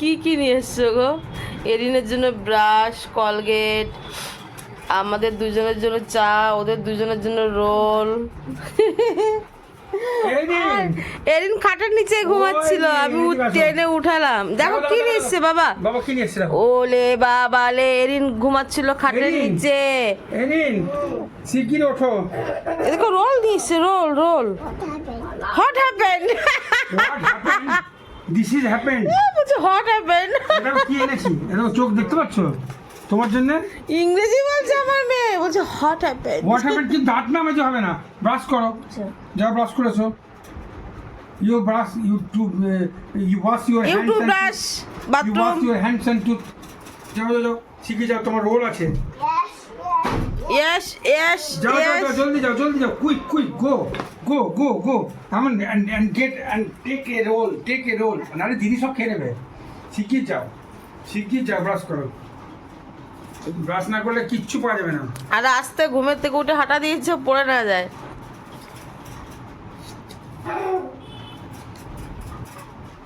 কি কি নিয়ে এসছো গো? এরিনের জন্য ব্রাশ কলগেট আমাদের দুজনের জন্য চা ওদের দুজনের জন্য রোল। এরিন খাটের নিচে ঘুমাচ্ছিল আমি এদিকে আসো। উঠালাম। দেখো কি দাও, নিয়ে দাও, বাবা? বাবা কি নিয়ে এসেছিলাম ওলে বাবা লে এরিন ঘুমাচ্ছিল খাটের নিচে। এই নিন শিগগির ওঠো। এ দেখো রোল নিয়ে এসছে roll roll what happened this is happened বলছে হট হ্যাপেন এটা কি এনেছি? এটা চোখ দেখতে পাচ্ছ? তোমার জন্য? ইংরেজি বলছে আমার মেয়ে। বলছে হট হ্যাপেন হোয়াট হ্যাপেন্ড কিন্তু দাঁত না মেজে হবে না। ব্রাশ করো। যাও ব্রাশ করেছ। You brush you to you wash your YouTube brush you wash your hands and tooth যাও যাও শিখে যাও তোমার রোল আছে। ইয়েস ইয়েস যাও যাও জলদি যাও জলদি যাও। Quick quick go go go go. and and get and take a roll take a roll নাহলে দিদি সব খেয়ে নেবে। শিখিয়ে যাও। শিখিয়ে যাও ব্রাশ করো। ব্রাশ না করলে কিচ্ছু পাওয়া যাবে না। আর আস্তে ঘুমের থেকে উঠে হাঁটা দিয়েছে পড়ে না যায়।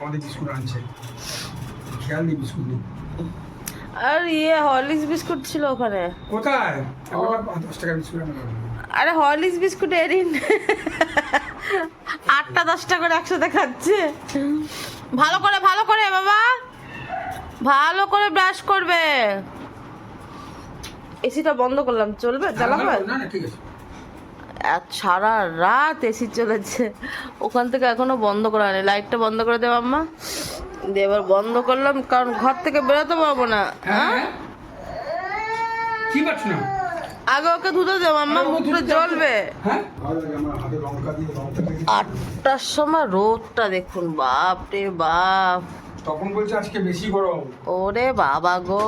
আমাদের বিস্কুট আনছে। খেয়াল নেই বিস্কুট নেই। আর ইয়ে হরলিক্স বিস্কুট ছিল ওখানে। কোথায়? দশ টাকার বিস্কুট আরে হরলিক্স বিস্কুট এরিন আটটা দশটা করে একসাথে খাচ্ছে। ভালো করে ভালো করে বাবা। ভালো করে ব্রাশ করবে। এসিটা বন্ধ করলাম চলবে? চালাবে আর সারা রাত এসি চলেছে। ওখান থেকে এখনও বন্ধ করা নেই লাইটটা বন্ধ করে দেবো আম্মা। দিয়ে এবার বন্ধ করলাম কারণ ঘর থেকে বেরোতে পারব না। হ্যাঁ কি পাচ্ছ না আগে ওকে ধুতে দেবো আম্মা মুখটা জ্বলবে। হ্যাঁ? আটটার সময় রোদটা দেখুন বাপ রে বাপ। তখন বলছে আজকে বেশি গরম। ওরে বাবা গো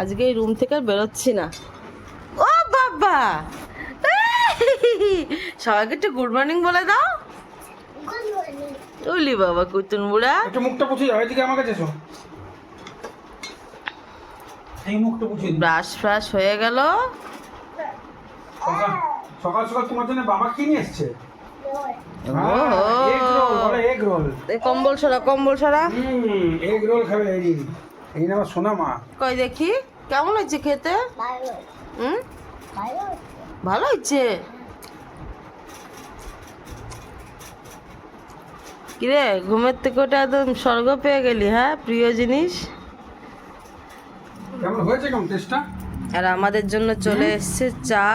আজকে এই রুম থেকে আর বেরোচ্ছি না। ও বাবা! সবাইকে একটু গুড মর্নিং বলে দাও। উলি বাবা কুতুন বুড়া। একটু মুখটা পুছে যাও এদিকে আমার কাছে এসো। এই মুখটা পুছে ব্রাশ ফ্রাশ হয়ে গেল। সকাল সকাল সকাল তোমার জন্য বাবা কি নিয়ে এসছে? ওহো। এগ রোল বলে এগ রোল এই কম্বল সরা কম্বল সরা। হুম এগ রোল খাবে এই এই না সোনা মা। কই দেখি কেমন হয়েছে খেতে? হুম? ভালো হয়েছে? কিরে ঘুমের থেকে ওটা একদম স্বর্গ পেয়ে গেলি হ্যাঁ প্রিয় জিনিস? কেমন হয়েছে কেমন টেস্টটা আর আমাদের জন্য চলে এসছে চা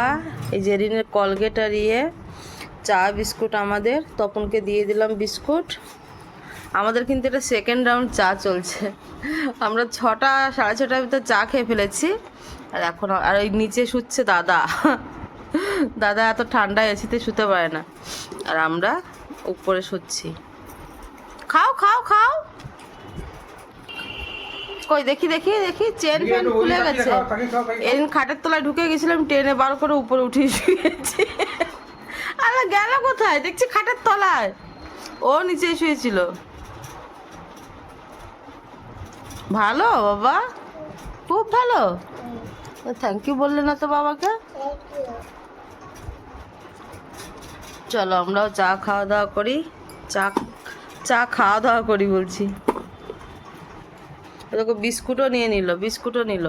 এই জেরিনের কলগেট আর ইয়ে চা বিস্কুট আমাদের তপনকে দিয়ে দিলাম বিস্কুট। আমাদের কিন্তু এটা সেকেন্ড রাউন্ড চা চলছে। আমরা ছটা সাড়ে ছটার ভিতর চা খেয়ে ফেলেছি। আর এখন আর ওই নিচে শুচ্ছে দাদা। দাদা এত ঠান্ডায় এসিতে শুতে পারে না। আর আমরা উপরে শুচ্ছি। খাও খাও খাও। কই দেখি দেখি দেখি চেন ফেন খুলে গেছে। এদিন খাটের তলায় ঢুকে গেছিলাম ট্রেনে বার করে উপরে উঠে শুয়েছি। আরে গেল কোথায়? দেখছি খাটের তলায়। ও নিচে শুয়েছিল। ভালো বাবা? খুব ভালো? থ্যাংক ইউ বললে না তো বাবাকে? চলো আমরাও চা খাওয়া দাওয়া করি। চা চা খাওয়া দাওয়া করি বলছি। দেখো বিস্কুটও নিয়ে নিল বিস্কুটও নিল।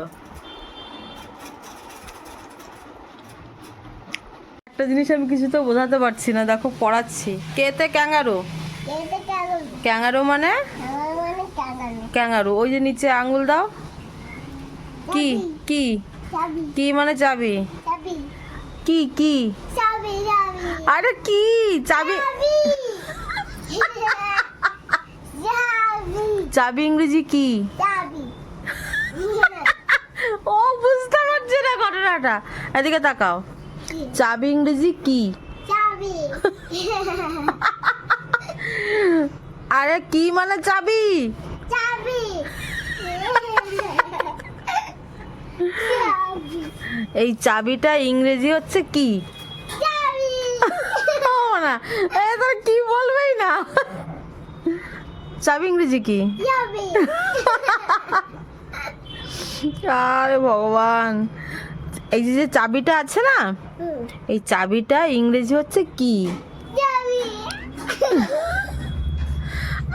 একটা জিনিস আমি কিছু তো বোঝাতে পারছি না দেখো পড়াচ্ছি। কেতে ক্যাঙ্গারু? ক্যাঙ্গারু মানে? ক্যাঙ্গারু। ওই যে নিচে আঙ্গুল দাও। কি? কি? কি মানে চাবি? কি? কি? আরে কি? চাবি। চাবি ইংরেজি কি? ও বুঝতে পারছে না ঘটনাটা। এদিকে তাকাও। চাবি ইংরেজি কি? আরে কি মানে চাবি এই চাবিটা ইংরেজি হচ্ছে কি? না এ কি বলবেই না। চাবি ইংরেজি কি? আরে ভগবান। এই যে যে চাবিটা আছে না এই চাবিটা ইংরেজি হচ্ছে কি?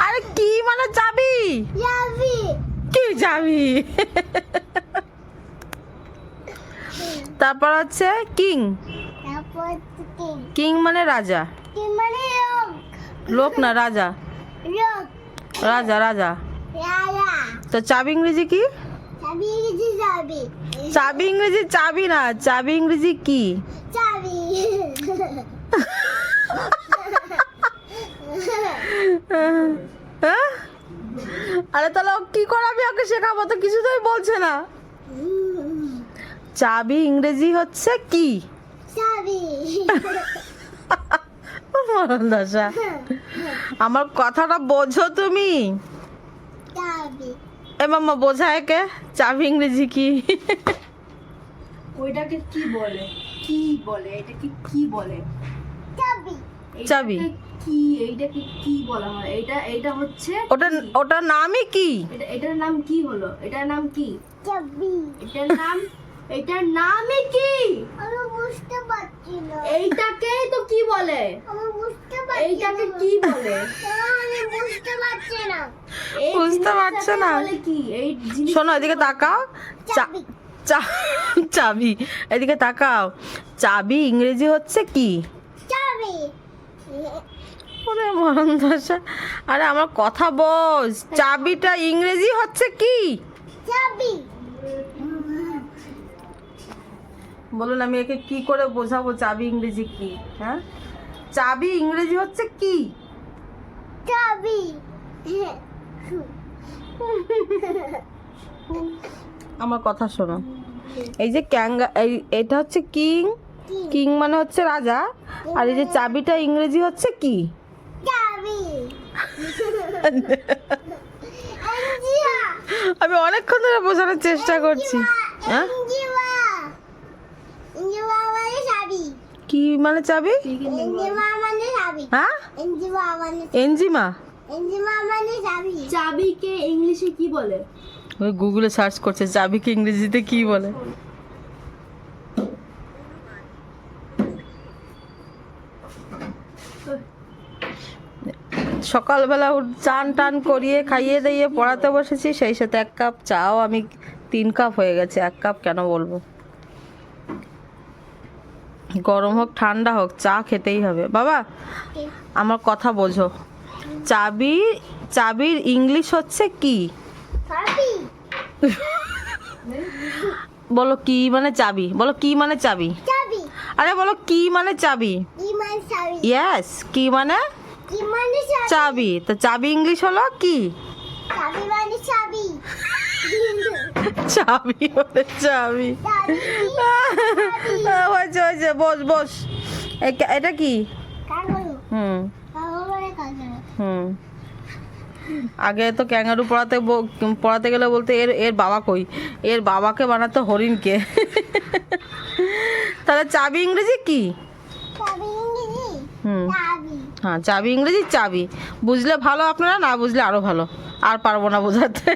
আরে কি মানে চাবি? চাবি? তারপর হচ্ছে কিং। কিং। মানে রাজা। মানে লোক। লোক না রাজা। লোক। রাজা রাজা। তো চাবি ইংরেজি কি? চাবি ইংরেজি চাবি। না চাবি ইংরেজি কি? চাবি। হ্যাঁ? আরে তাহলে কি করাবি? ওকে শেখাবো তো কিছুতেই বলছে না। চাবি ইংরেজি হচ্ছে কি? চাবি। দশা। আমার কথাটা বোঝো তুমি। এ মাম্মা বোঝায় কে চাবি ইংরেজি কি? ওইটাকে কি বলে? কি বলে? এটাকে কি বলে? চাবি। চাবি। কি? এইটাকে কি বলা হয়? এটা এটা হচ্ছে ওটা ওটার নামই কি? এটা এটার নাম কি হলো? এটার নাম কি? চাবি। এটার নাম এটার নামই কি? আমি বুঝতে পারছি না। এইটাকেই তো কি বলে? আমি বুঝতে পারছি এইটাকে কি বলে? আমি বুঝতে পারছি না। এই বুঝতে পারছ না? বলে কি? এই জিনিস শোনো এদিকে তাকাও। চা- চাবি। চা- চাবি। এদিকে তাকাও। চাবি ইংরেজি হচ্ছে কি? চাবি। ওরে মরণ দশা আরে আমার কথা বোঝ চাবিটা ইংরেজি হচ্ছে কি? চাবি। বলুন আমি একে কি করে বোঝাবো চাবি ইংরেজি কি? হ্যাঁ? চাবি ইংরেজি হচ্ছে কি? চাবি। আমার কথা শোনো। এই যে ক্যাঙ্গা এই এটা হচ্ছে কিং। কিং। মানে হচ্ছে রাজা। আর এই যে চাবিটা ইংরেজি হচ্ছে কি? চাবি। আমি অনেকক্ষণ ধরে বোঝানোর চেষ্টা করছি। হ্যাঁ এনজিয়া এনজিয়া মানে চাবি কি মানে চাবি? হ্যাঁ? এনজিমা? এনজিয়া চাবি চাবিকে ইংলিশে কি বলে? ওই গুগলে সার্চ করছে চাবিকে ইংরেজিতে কি বলে? সকালবেলা চান টান করিয়ে খাইয়ে দিয়ে পড়াতে বসেছি সেই সাথে এক কাপ চাও আমি তিন কাপ হয়ে গেছে এক কাপ কেন বলব? গরম হোক ঠান্ডা হোক চা খেতেই হবে। বাবা আমার কথা বোঝো। চাবি চাবির ইংলিশ হচ্ছে কি? বলো কি মানে চাবি? বলো কি মানে চাবি? আরে বলো কি মানে চাবি? কি মানে চাবি? ইয়েস কি মানে? মানে চাবি? চাবি। তো চাবি ইংলিশ হলো কি? মানে চাবি চাবি চাবি। হয়েছে হয়েছে বস বস। এটা কি? হুম। হুম। আগে তো ক্যাঙ্গারু পড়াতে পড়াতে গেলে বলতে এর এর বাবা কই? এর বাবাকে বানাতো হরিণকে। তাহলে চাবি ইংরেজি কি? হুম। হ্যাঁ চাবি ইংরেজি চাবি। বুঝলে ভালো আপনারা না বুঝলে আরও ভালো। আর পারব না বোঝাতে।